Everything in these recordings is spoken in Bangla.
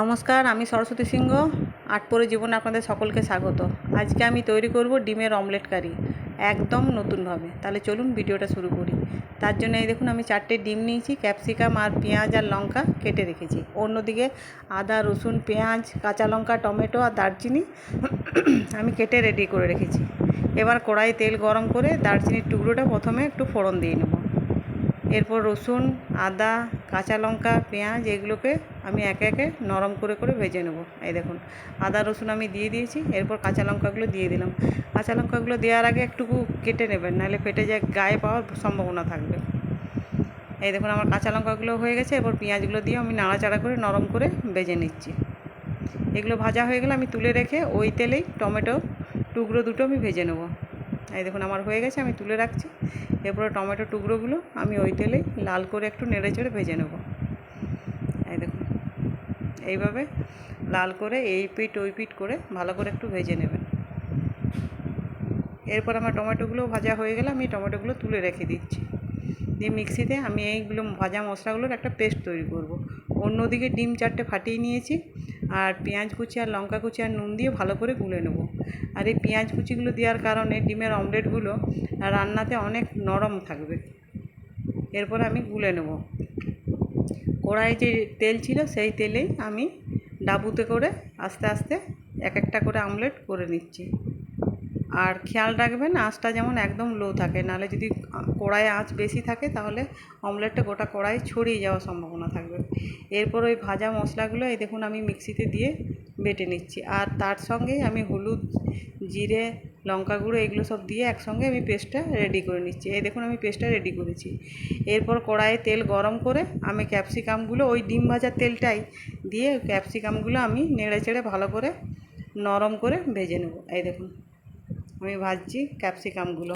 নমস্কার, আমি সরস্বতী সিংহ আটপরে জীবনে আপনাদের সকলকে স্বাগত। আজকে আমি তৈরি করব ডিমের অমলেট কারি, একদম নতুনভাবে। তাহলে চলুন ভিডিওটা শুরু করি। তার জন্য এই দেখুন, আমি চারটে ডিম নিয়েছি, ক্যাপসিকাম আর পেঁয়াজ আর লঙ্কা কেটে রেখেছি। অন্যদিকে আদা, রসুন, পেঁয়াজ, কাঁচা লঙ্কা, টমেটো আর দারচিনি আমি কেটে রেডি করে রেখেছি। এবার কড়াই তেল গরম করে দারচিনির টুকরোটা প্রথমে একটু ফোড়ন দিয়ে নেব। এরপর রসুন, আদা কাঁচা লঙ্কা, পেঁয়াজ এগুলোকে আমি একে একে নরম করে করে ভেজে নেব। এই দেখুন, আদা, রসুন আমি দিয়ে দিয়েছি, এরপর কাঁচা লঙ্কাগুলো দিয়ে দিলাম। কাঁচা লঙ্কাগুলো দেওয়ার আগে একটুকু কেটে নেবেন, নাহলে ফেটে যায় গায়ে পাওয়ার সম্ভাবনা থাকবে। এই দেখুন, আমার কাঁচা লঙ্কাগুলো হয়ে গেছে, এরপর পেঁয়াজগুলো দিয়ে আমি নাড়াচাড়া করে নরম করে ভেজে নিচ্ছি। এগুলো ভাজা হয়ে গেলে আমি তুলে রেখে ওই তেলেই টমেটো টুকরো দুটো আমি ভেজে নেব। এই দেখুন, আমার হয়ে গেছে, আমি তুলে রাখছি। এরপরে টমেটো টুকরোগুলো আমি ওই তেলে লাল করে একটু নেড়ে চেড়ে ভেজে নেব। এই দেখুন, এইভাবে লাল করে এই পিট ওই পিট করে ভালো করে একটু ভেজে নেবেন। এরপর আমার টমেটোগুলো ভাজা হয়ে গেলে আমি টমেটোগুলো তুলে রেখে দিচ্ছি। দিয়ে মিক্সিতে আমি এইগুলো ভাজা মশলাগুলোর একটা পেস্ট তৈরি করব। অন্যদিকে ডিম চারটে ফাটিয়ে নিয়েছি আর পেঁয়াজ কুচি আর লঙ্কা কুচি আর নুন দিয়ে ভালো করে গুলে নেব। আর এই পেঁয়াজ কুচিগুলো দেওয়ার কারণে ডিমের অমলেটগুলো রান্নাতে অনেক নরম থাকবে। এরপর আমি গুলে নেব। কড়াই যে তেল ছিল সেই তেলেই আমি ডাবুতে করে আস্তে আস্তে এক একটা করে আমলেট করে নিচ্ছি। আর খেয়াল রাখবেন আঁচটা যেমন একদম লো থাকে, নাহলে যদি কড়াইয়ে আঁচ বেশি থাকে তাহলে অমলেটটা গোটা কড়াই ছড়িয়ে যাওয়ার সম্ভাবনা থাকবে। এরপর ওই ভাজা মশলাগুলো, এই দেখুন আমি মিক্সিতে দিয়ে বেটে নিচ্ছি। আর তার সঙ্গেই আমি হলুদ, জিরে, লঙ্কা গুঁড়ো, এগুলো সব দিয়ে একসঙ্গে আমি পেস্টটা রেডি করে নিচ্ছি। এই দেখুন আমি পেস্টটা রেডি করেছি। এরপর কড়াইয়ে তেল গরম করে আমি ক্যাপসিকামগুলো ওই ডিম ভাজার তেলটাই দিয়ে ক্যাপসিকামগুলো আমি নেড়ে চেড়ে ভালো করে নরম করে ভেজে নেব। এই দেখুন। আমি ভাজছি ক্যাপসিকামগুলো।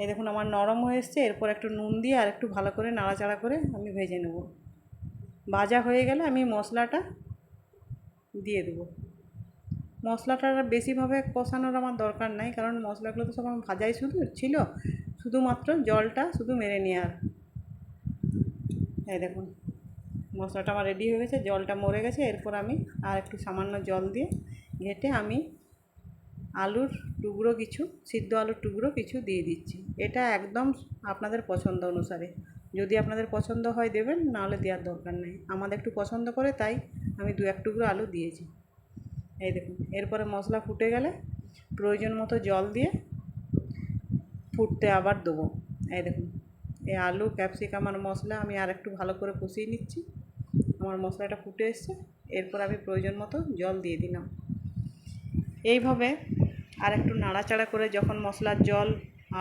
এই দেখুন আমার নরম হয়ে এসছে, এরপর একটু নুন দিয়ে আর একটু ভালো করে নাড়াচাড়া করে আমি ভেজে নেব। ভাজা হয়ে গেলে আমি মশলাটা দিয়ে দেবো। মশলাটা বেশিভাবে কষানোর আমার দরকার নাই, কারণ মশলাগুলো তো সব আমার ভাজাই শুধু ছিল, শুধুমাত্র জলটা শুধু মেরে নেওয়ার এই দেখুন, মশলাটা আমার রেডি হয়ে গেছে, জলটা মরে গেছে, এরপর আমি আর একটু সামান্য জল দিয়ে ঘেটে আমি আলুর টুকরো কিছু, সিদ্ধ আলুর টুকরো কিছু দিয়ে দিচ্ছি। এটা একদম আপনাদের পছন্দ অনুসারে। যদি আপনাদের পছন্দ হয় দেবেন, নাহলে দেওয়ার দরকার নেই। আমাদের একটু পছন্দ করে, তাই আমি দু এক টুকরো আলু দিয়েছি। এই দেখুন, এরপরে মশলা ফুটে গেলে প্রয়োজন মতো জল দিয়ে ফুটতে আবার দেবো। এই দেখুন, এই আলু, ক্যাপসিকাম আর মশলা আমি আর একটু ভালো করে কষিয়ে নিচ্ছি। আমার মশলাটা ফুটে এসছে, এরপর আমি প্রয়োজন মতো জল দিয়ে দিলাম। এইভাবে আর একটু নাড়াচাড়া করে যখন মশলার জল,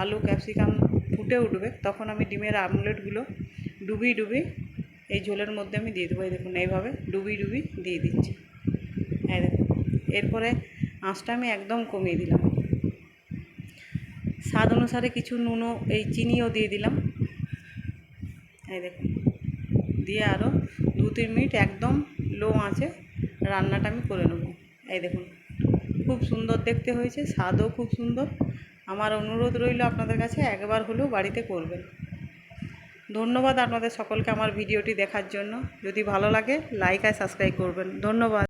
আলু, ক্যাপসিকাম ফুটে উঠবে, তখন আমি ডিমের আমলেটগুলো ডুবি ডুবি এই ঝোলের মধ্যে আমি দিয়ে দেবো। এই দেখুন, এইভাবে ডুবি ডুবি দিয়ে দিচ্ছি। এই দেখুন, এরপরে আঁচটা আমি একদম কমিয়ে দিলাম। স্বাদ অনুসারে কিছু নুনও এই চিনিও দিয়ে দিলাম। এই দেখুন, দিয়ে আরও দু তিন মিনিট একদম লো আঁচে রান্নাটা আমি করে নেব। এই দেখুন খুব সুন্দর দেখতে হয়েছে, স্বাদও খুব সুন্দর। আমার অনুরোধ রইল আপনাদের কাছে, একবার হলেও বাড়িতে করবেন। ধন্যবাদ আপনাদের সকলকে আমার ভিডিওটি দেখার জন্য। যদি ভালো লাগে লাইক আর সাবস্ক্রাইব করবেন। ধন্যবাদ।